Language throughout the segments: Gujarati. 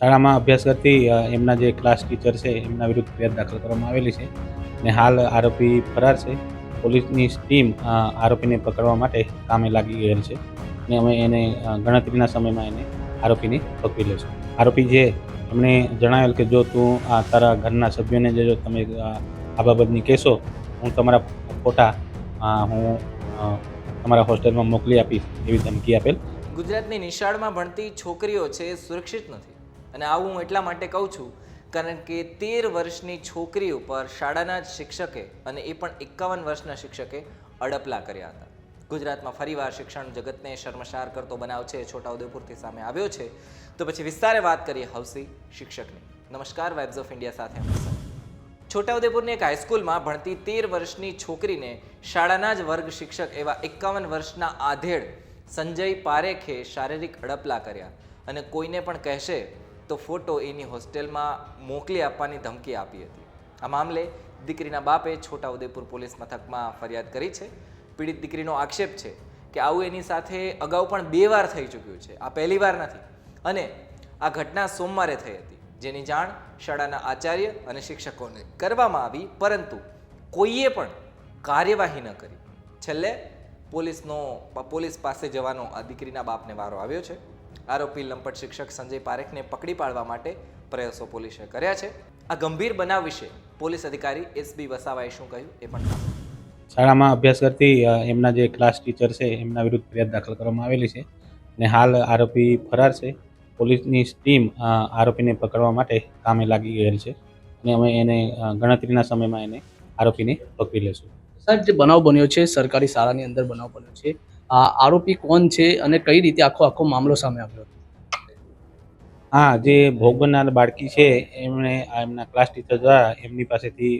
શાળામાં અભ્યાસ કરતી એમના જે ક્લાસ ટીચર છે, એમના વિરુદ્ધ ફરિયાદ દાખલ કરવામાં આવેલી છે અને હાલ આરોપી ફરાર છે. પોલીસની ટીમ આરોપીને પકડવા માટે કામે લાગી ગયેલ છે અને અમે એને ગણતરીના સમયમાં એને આરોપીને પકડી લઈશું આરોપી જે એમણે જણાવેલ કે જો તું, આ તારા ઘરના સભ્યોને જે જો તમે આ બાબતની કહેશો, હું તમારા ફોટા હું તમારા હોસ્ટેલમાં મોકલી આપીશ એવી ધમકી આપેલ. ગુજરાતની નિશાળમાં ભણતી છોકરીઓ છે, સુરક્ષિત નથી. અને આવું હું એટલા માટે કહું છું, કારણ કે તેર વર્ષની છોકરી ઉપર શાળાના જ શિક્ષકે અને એ પણ એકાવન વર્ષના શિક્ષકે અડપલા કર્યા હતા. ગુજરાતમાં ફરીવાર શિક્ષણ જગતને શર્મસાર કરતો બનાવ છે, છોટાઉદેપુરથી સામે આવ્યો છે. તો પછી વિસ્તારે વાત કરીએ હાઉસી શિક્ષકની. નમસ્કાર વાઇબ્સ ઓફ ઇન્ડિયા સાથે છોટાઉદેપુરની એક હાઈસ્કૂલમાં ભણતી તેર વર્ષની છોકરીને શાળાના જ વર્ગ શિક્ષક એવા એકાવન વર્ષના આધેડ સંજય પારેખે શારીરિક અડપલા કર્યા અને કોઈને પણ કહેશે તો ફોટો એની હોસ્ટેલમાં મોકલી આપવાની ધમકી આપી હતી. આ મામલે દીકરીના બાપે છોટાઉદેપુર પોલીસ મથકમાં ફરિયાદ કરી છે. પીડિત દીકરીનો આક્ષેપ છે કે આવું એની સાથે અગાઉ પણ બે વાર થઈ ચૂક્યું છે. આ પહેલી વાર નથી. અને આ ઘટના સોમવારે થઈ હતી. જેની જાણ શાળાના આચાર્ય અને શિક્ષકોને કરવામાં આવી, પરંતુ કોઈએ પણ કાર્યવાહી ન કરી. છેલ્લે પોલીસનો, પોલીસ પાસે જવાનો આ દીકરીના બાપને વારો આવ્યો છે. આરોપી લંપટ શિક્ષક સંજય પારેખને પકડી પાડવા માટે પ્રયાસો પોલીસે કર્યા છે. આ ગંભીર બનાવ વિશે પોલીસ અધિકારી એસબી વસાવાએ શું કહ્યું એ પણ શાળામાં અભ્યાસ કરતી એમના જે ક્લાસ ટીચર છે એમના વિરુદ્ધ ફરિયાદ દાખલ કરવામાં આવેલી છે અને હાલ આરોપી ફરાર છે. પોલીસની ટીમ આરોપીને પકડવા માટે કામે લાગી ગયેલ છે અને અમે એને ગણતરીના સમયમાં એને આરોપીને પકડી લઈશું સાહેબ જે બનાવ બન્યો છે સરકારી શાળાની અંદર બનાવ બન્યો છે આરોપી કોણ છે અને કઈ રીતે આખો આખો મામલો સામે આવ્યો હા, જે ભોગ બનનાર બાળકી છે, એમણે એમના ક્લાસ ટીચર દ્વારા એમની પાસેથી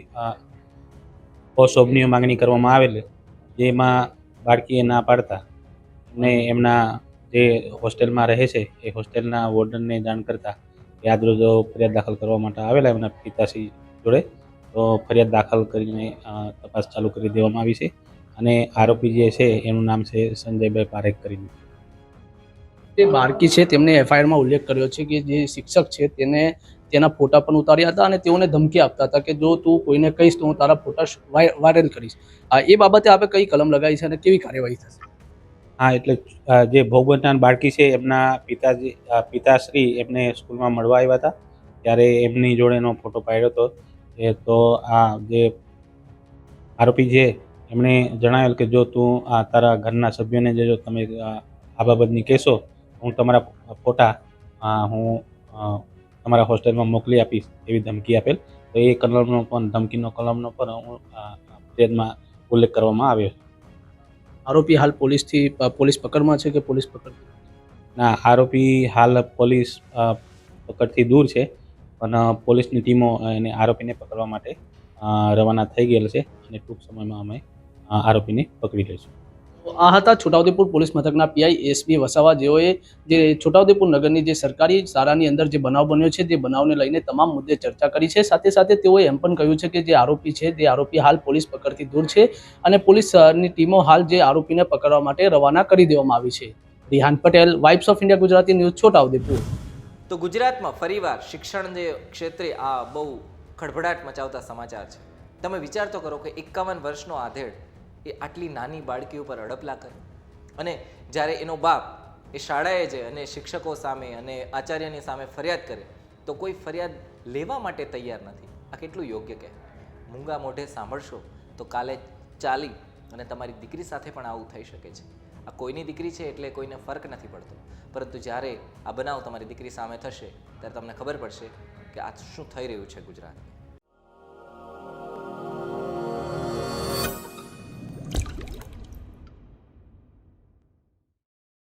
અશોભનીય માગણી કરવામાં આવેલ, જેમાં બાળકીએ ના પાડતા ને એમના જે હોસ્ટેલમાં રહે છે, એ હોસ્ટેલના વોર્ડનને જાણ કરતા યાદ રોજ ફરિયાદ દાખલ કરવા માટે આવેલા એમના પિતાશ્રી જોડે, તો ફરિયાદ દાખલ કરીને તપાસ ચાલુ કરી દેવામાં આવી છે. અને આરોપી જે છે એનું નામ છે સંજયભાઈ પારેખ કરીને. જે બાળકી છે તેમણે એફઆઈઆરમાં ઉલ્લેખ કર્યો છે કે જે શિક્ષક છે તેને તેના ફોટા પણ ઉતાર્યા હતા અને તેઓને ધમકી આપતા હતા કે જો તું કોઈને કહીશ તો હું તારા ફોટા વાયરલ કરીશ. હા એ બાબતે આપણે કઈ કલમ લગાવી છે અને કેવી કાર્યવાહી થશે? હા એટલે જે ભોગ બનનાર બાળકી છે એમના પિતાજી પિતાશ્રી એમને સ્કૂલમાં મળવા આવ્યા હતા. ત્યારે એમની જોડેનો ફોટો પાડ્યો હતો એ તો આ જે આરોપી છે એમણે જણાવેલ કે જો તું આ તારા ઘરના સભ્યોને જે જો તમે આ બાબતની કહેશો હું તમારા ફોટા હું તમારા હોસ્ટેલમાં મોકલી આપીશ એવી ધમકી આપેલ. તો એ કલમનો પણ ધમકીનો કલમનો પણ હું ફરિયાદમાં ઉલ્લેખ કરવામાં આવ્યો આરોપી હાલ પોલીસથી પોલીસ પકડમાં છે કે પોલીસ પકડ ના આરોપી હાલ પોલીસ પકડથી દૂર છે પણ પોલીસની ટીમો એને આરોપીને પકડવા માટે રવાના થઈ ગયેલ છે અને ટૂંક સમયમાં અમે આરોપીને પકડી લેશું આ હતા છોટાઉદેપુર પોલીસ મથકના પીઆઈ એસપી વસાવા. જેઓએ જે છોટાઉદેપુર નગરની જે સરકારી શાળાની અંદર જે બનાવ બન્યો છે તે બનાવને લઈને તમામ મુદ્દે ચર્ચા કરી છે. સાથે સાથે તેઓએ એમ પણ કહ્યું છે કે જે આરોપી છે તે આરોપી હાલ પોલીસ પકડથી દૂર છે અને પોલીસની ટીમો હાલ જે આરોપીને પકડવા માટે રવાના કરી દેવામાં આવી છે. Rihan Patel vibes of India Gujarati news Chhota Udepur. તો ગુજરાતમાં ફરીવાર શિક્ષણ ક્ષેત્રે આ બહુ ખળભળાટ મચાવતા સમાચાર છે. તમે વિચાર તો કરો કે એકાવન વર્ષનો આધેડ એ આટલી નાની બાળકી ઉપર અડપલા કરે. અને જ્યારે એનો બાપ એ શાળાએ જાય અને શિક્ષકો સામે અને આચાર્યની સામે ફરિયાદ કરે, તો કોઈ ફરિયાદ લેવા માટે તૈયાર નથી. આ કેટલું યોગ્ય કહે મૂંગા મોઢે સાંભળશો તો કાલે ચાલી અને તમારી દીકરી સાથે પણ આવું થઈ શકે છે. આ કોઈની દીકરી છે એટલે કોઈને ફરક નથી પડતો. પરંતુ જ્યારે આ બનાવ તમારી દીકરી સામે થશે, ત્યારે તમને ખબર પડશે કે આ શું થઈ રહ્યું છે ગુજરાતમાં.